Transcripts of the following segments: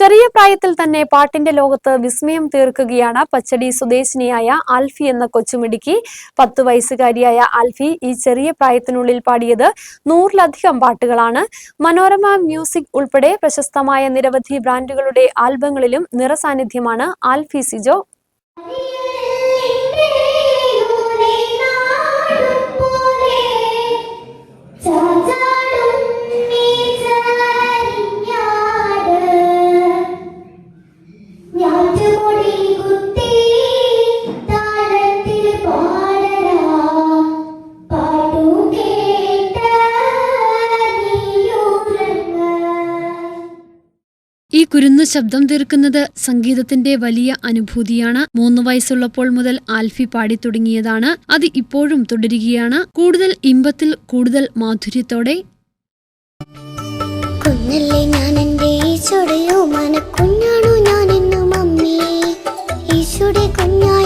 ചെറിയ പ്രായത്തിൽ തന്നെ പാട്ടിന്റെ ലോകത്ത് വിസ്മയം തീർക്കുകയാണ് പച്ചടി സ്വദേശിനിയായ ആൽഫി എന്ന കൊച്ചുമിടുക്കി. പത്ത് വയസ്സുകാരിയായ ആൽഫി ഈ ചെറിയ പ്രായത്തിനുള്ളിൽ പാടിയത് നൂറിലധികം പാട്ടുകളാണ്. മനോരമ മ്യൂസിക് ഉൾപ്പെടെ പ്രശസ്തമായ നിരവധി ബ്രാൻഡുകളുടെ ആൽബങ്ങളിലും നിറസാന്നിധ്യമാണ് ആൽഫി സിജോ. ഈ കുരുന്നു ശബ്ദം തീർക്കുന്നത് സംഗീതത്തിന്റെ വലിയ അനുഭൂതിയാണ്. മൂന്ന് വയസ്സുള്ളപ്പോൾ മുതൽ ആൽഫി പാടി തുടങ്ങിയതാണ്. അത് ഇപ്പോഴും തുടരുകയാണ്. കൂടുതൽ ഇമ്പത്തിൽ കൂടുതൽ മാധുര്യത്തോടെ. കുഞ്ഞല്ലേ ഞാൻ എന്റെ ഞാൻ അമ്മേ? കുഞ്ഞായി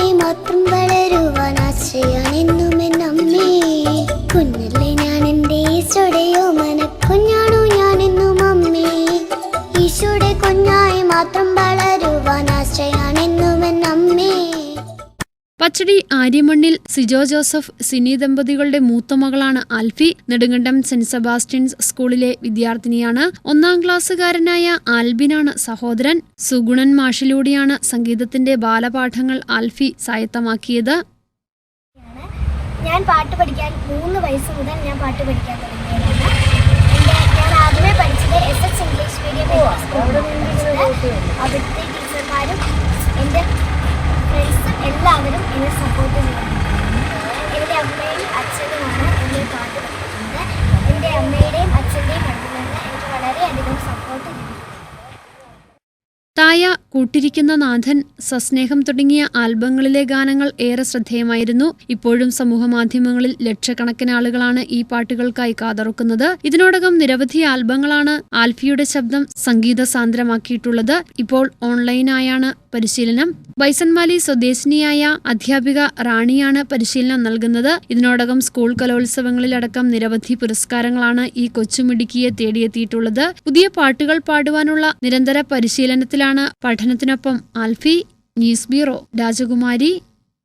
കുഞ്ഞായി മാത്രം വളരുവാൻ പച്ചടി ആര്യമണ്ണിൽ സിജോ ജോസഫ് സിനി ദമ്പതികളുടെ മൂത്ത മകളാണ് ആൽഫി. നെടുങ്കണ്ടം സെന്റ് സെബാസ്റ്റ്യൻസ് സ്കൂളിലെ വിദ്യാർത്ഥിനിയാണ്. ഒന്നാം ക്ലാസ്സുകാരനായ ആൽബിനാണ് സഹോദരൻ. സുഗുണൻ മാഷിലൂടെയാണ് സംഗീതത്തിന്റെ ബാലപാഠങ്ങൾ ആൽഫി സായത്തമാക്കിയത്. ഞാൻ പാട്ട് പഠിക്കാൻ മൂന്ന് വയസ്സ് മുതൽ ഞാൻ പാട്ട് പഠിക്കാൻ തുടങ്ങിയതാണ്. എന്നെ സപ്പോർട്ട് ചെയ്യുന്നുണ്ട് എന്റെ അമ്മയും അച്ഛനുമാണ് എന്നെ പാട്ട് പഠിപ്പിക്കുന്നത് എന്റെ അമ്മയുടെയും അച്ഛന്റെയും നിന്ന് എനിക്ക് വളരെയധികം സപ്പോർട്ട് ചെയ്യുന്നു തായ കൂട്ടിരിക്കുന്ന നാഥൻ സസ്നേഹം തുടങ്ങിയ ആൽബങ്ങളിലെ ഗാനങ്ങൾ ഏറെ ശ്രദ്ധേയമായിരുന്നു. ഇപ്പോഴും സമൂഹമാധ്യമങ്ങളിൽ ലക്ഷക്കണക്കിന് ആളുകളാണ് ഈ പാട്ടുകൾക്കായി കാതറുക്കുന്നത്. ഇതിനോടകം നിരവധി ആൽബങ്ങളാണ് ആൽഫിയുടെ ശബ്ദം സംഗീത സാന്ദ്രമാക്കിയിട്ടുള്ളത് ഇപ്പോൾ ഓൺലൈനായാണ് പരിശീലനം. ബൈസൺമാലി സ്വദേശിനിയായ അധ്യാപിക റാണിയാണ് പരിശീലനം നൽകുന്നത്. ഇതിനോടകം സ്കൂൾ കലോത്സവങ്ങളിലടക്കം നിരവധി പുരസ്കാരങ്ങളാണ് ഈ കൊച്ചുമിടുക്കിയെ തേടിയെത്തിയിട്ടുള്ളത്. പുതിയ പാട്ടുകൾ പാടുവാനുള്ള നിരന്തര പരിശീലനത്തിലാണ് പഠനത്തിനൊപ്പം ആൽഫി ന്യൂസ് ബ്യൂറോ രാജകുമാരി